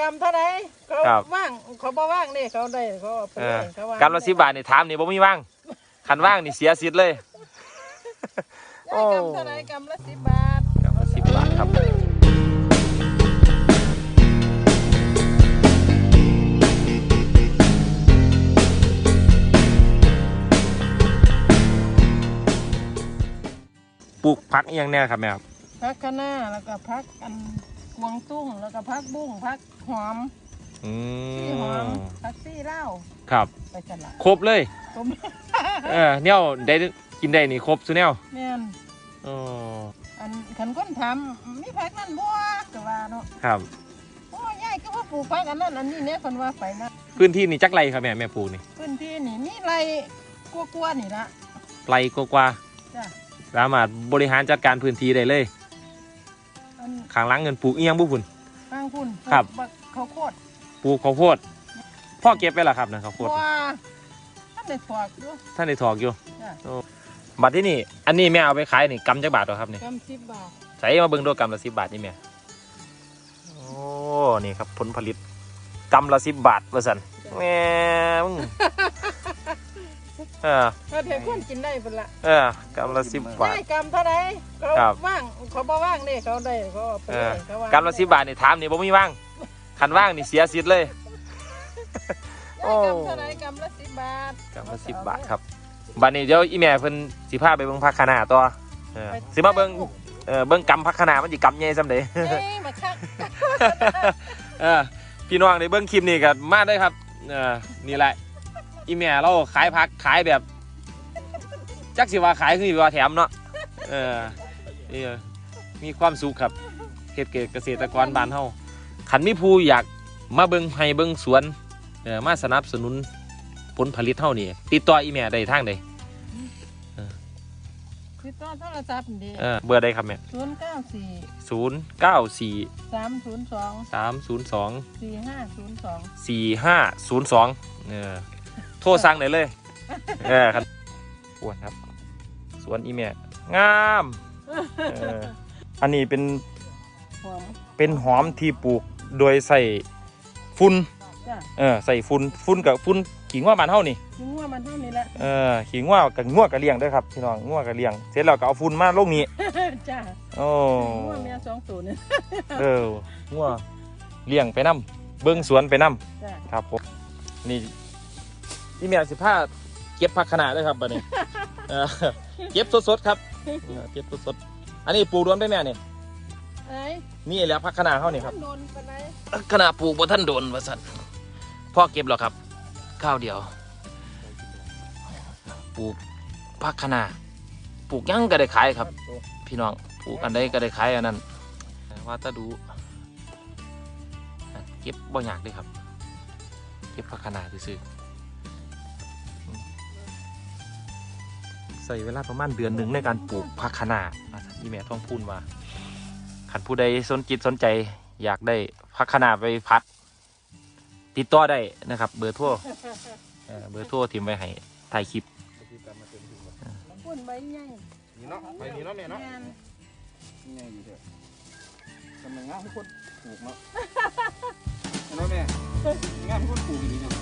กรรมเท่าไหร่เขาครับ ว่างเขาบ่ว่างนี่เขาได้เขาเอาไปเอเลอยเขาว่ากำละสิบบาทนี่ถามนี่บ่มีว่างคันว่างนี่เสียสิทธิ์เลยโอ้ได้กรรมเท่าไหร่กรรมละสิบบาทกำละสิบบาทครับ ปลูกผักอหย่างแน่ครับแม่ครับ พักคะน้าแล้วก็พักอันก วางตุ้งแล้วก็พักบุ้งพักหอมอืซี่หอมมพักซี่เหล้าครับ ไปกันละครบเลยผมเออเนี่ยได้กินได้นี่ครบซุแนวแม่นอ๋ออันขันก้นทำมีพักนั่นบ่ก็ว่าเนาะครับ โอ้ยายก็ว่าปลูกพักอันนั้นอันนี้เนี่ยคนว่าไปนะพื้นที่นี่จักไรครับแม่แม่ปลูกนี่พื้นที่นี่มีไรกลัวๆนี่ละ ไรกว่าจ้ะ ๆสามารถบริหารจัดการพื้นที่ได้เลยอัน ข้างหลังเงินปลูกเอียงบุพุ่นข้างพุ่นครับบักข้าวโพดปลูกข้าวโพดพ่อเก็บไปแล้วครับนะข้าวโพดว่าท่านได้ถอกอยู่ท่านได้ถอกอยู่จ้ะ โอ้บัตรที่นี่ อันนี้แม่เอาไปขายนี่กำจักบาทเหรอครับนี่กำสิบบาทใส่มาเบิ่งดูกำละสิบบาทนี่แม่โอ้นี่ครับผลผลิตกำละสิบบาทว่าสันแม่มึง เออถ้าเธอควรกินได้เป็นละเออกำละสิบบาท ได้กำเท่าไหร่เขาครับ ว่างเขาบ่ว่างนี่เขาได้เขาเอาไปเอเลอยเขาว่ากำละสิบบาทนี่ถามนี่บ่มีว่างคันว่างนี่เสียสิทธิ์เลย โอ้ ได้กำเท่าไหร่กำละสิบบาทกำละสิบบาทครับบัดนี้เดี๋ยวอีแม่เพิ่นสิพาไปเบิ่งพักขนาต่อเออสิมาเบิ่งเออเบิ่งกำพักขนามันสิกำใหญ่ซำใด เอ้ยมาคักเออพี่น้องในเบื้องคลิปนี้ก็มาได้ครับเออนี่แหละ อีเมียเราขายผักขายแบบ จักสิว่าขายคือสิว่าแถมเนาะเออนี่มีความสุขครับเฮ็ดเกษตรกรบ้านเฮาขันมีผู้อยากมาเบิ่งให้เบิ่งสวนเออมาสนับสนุนผลผลิตเฮานี่ติดต่ออีเมียได้ทางใดคือต้นโทรศัพท์ดีเออเบอร์ใดครับแม่ศูนย์เก้าสี่ศูนย์เก้าสี่สามศูนย์สองสามศูนย์สองสี่ห้าศูนย์สองสี่ห้าศูนย์สองเออ โทรสั่งได้เลยเออครับอ้วนครับ สวนอีเมียงามเอออันนี้เป็นหอม เป็นหอมที่ปลูกโดยใส่ฟุ้นจ้ะ เออใส่ฟุ้นฟุ้นกับฟุ้นขิงว่าบานเท่านี่ ถึงว่ามันเท่านี้แหละ เออขิงว่ากับง่วกับเลี้ยงด้วยครับพี่น้องง่วกับเลี้ยง เสร็จแล้วก็เอาฟุ้นมาลงนี้จ้ะโอ้ว่าเมียสองตัวเนี่ยเออง่วเลี้ยงไปนํเบิ้งสวนไปนํจ้ะครับผมนี่ อีเมียสิผ้าเก็บผักขนาดด้วยครับบัดนี้เออเก็บสดๆครับเออเก็บสดๆอันนี้ปลูกรวนไปแม่นี่ไอ้นี่แหล้วผักขนาดเขานี่ครับ โดนปานไหนขนาดปลูกบ่ท่านโดนว่าสั่นพ่อเก็บหรอครับ ข้าวเดียว ปลูกผักขนาดปลูกหยังก็ได้ขายครับ พี่น้องปลูกอันใดก็ได้ขายอันนั้นว่าแตาดูเก็บบ่ยากเลยครับ เก็บผักขนาดซื้อๆ ส่เวลาประมาณเดือนหนึ่งในการปลูกผักขนาดที่แม่ท้องพูนว่าขันผู้ใดสนจิตสนใจอยากได้ผักขนาดไปพัด ติดต่อได้นะครับ เบอร์โทรเอ่อเบอร์โทรทิมไว้ให้ถ่ายคลิปปุ่นใบใหญ่นี่เนาะไปนี่เนาะแม่เนาะแม่นนี่ไงอยู่เถอะกำลังงามทุกคนปลูกเนาะเห็นไหมแม่งามทุกคนปลูกอยู่ดีเนาะ